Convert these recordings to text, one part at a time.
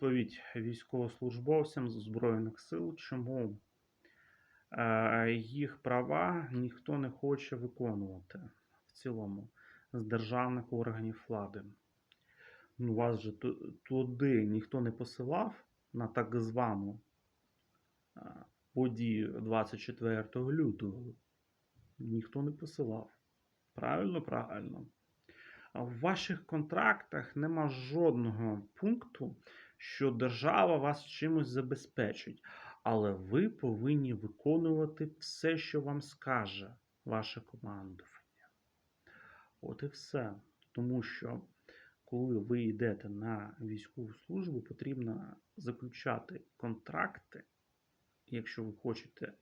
відповідь військовослужбовцям Збройних сил, чому е, їх права ніхто не хоче виконувати в цілому з державних органів влади. Ну, вас же туди ніхто не посилав на так звану е, подію 24 лютого. Ніхто не посилав. Правильно, правильно. В ваших контрактах нема жодного пункту, що держава вас чимось забезпечить. Але ви повинні виконувати все, що вам скаже ваше командування. От і все. Тому що, коли ви йдете на військову службу, потрібно заключати контракти, якщо ви хочете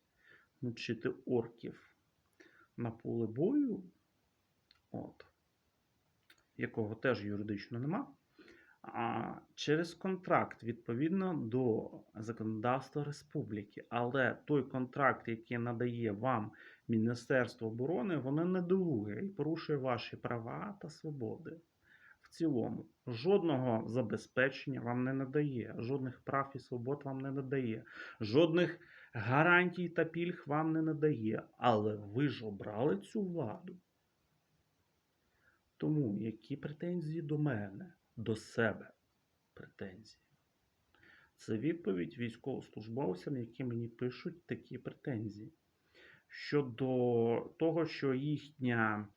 навчити орків на поле бою, от, якого теж юридично нема, через контракт відповідно до законодавства республіки. Але той контракт, який надає вам Міністерство оборони, воно недолуге і порушує ваші права та свободи. В цілому, жодного забезпечення вам не надає, жодних прав і свобод вам не надає, жодних гарантій та пільг вам не надає. Але ви ж обрали цю владу. Тому які претензії до мене, до себе претензії? Це відповідь військовослужбовцям, які мені пишуть такі претензії. Щодо того, що їхня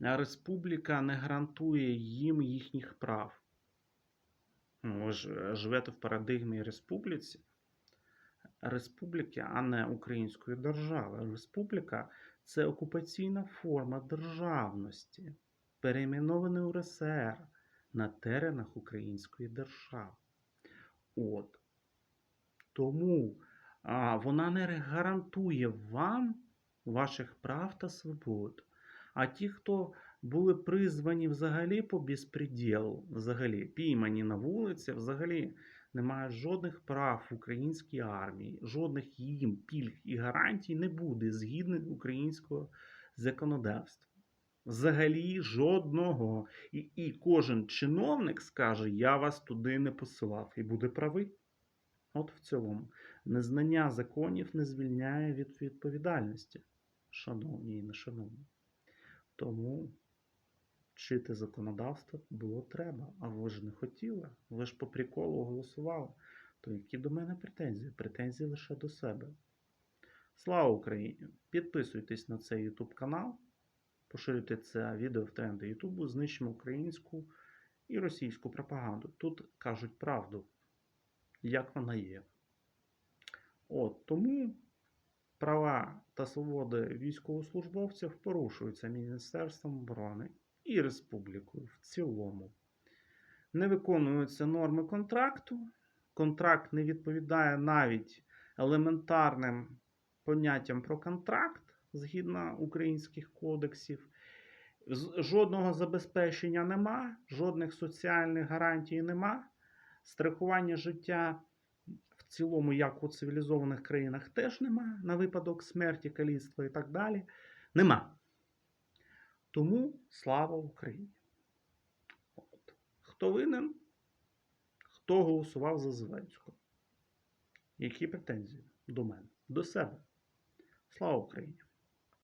республіка не гарантує їм їхніх прав. Ну, ви ж е, живете в парадигмі республіці, республіки, а не української держави. Республіка це окупаційна форма державності, перейменована УРСР на теренах української держави. От. Тому а, вона не гарантує вам ваших прав та свобод. А ті, хто були призвані взагалі по безпреділу, взагалі піймані на вулиці, взагалі не мають жодних прав в українській армії, жодних їм пільг і гарантій не буде згідно українського законодавства. Взагалі жодного. І, і кожен чиновник скаже, я вас туди не посилав, і буде правий. От в цілому. Незнання законів не звільняє від відповідальності, шановні і нешановні. Тому вчити законодавство було треба, а ви ж не хотіли. Ви ж по приколу голосували. То які до мене претензії? Претензії лише до себе. Слава Україні! Підписуйтесь на цей YouTube канал, поширюйте це відео в тренди YouTube, знищимо українську і російську пропаганду. Тут кажуть правду, як вона є. От тому права та свободи військовослужбовців порушуються Міністерством оборони і республікою в цілому. Не виконуються норми контракту. Контракт не відповідає навіть елементарним поняттям про контракт згідно українських кодексів. Жодного забезпечення нема, жодних соціальних гарантій нема. Страхування життя в цілому, як у цивілізованих країнах, теж нема на випадок смерті, каліцтва і так далі. Нема. Тому слава Україні. От. Хто винен? Хто голосував за Зеленського? Які претензії до мене? До себе. Слава Україні!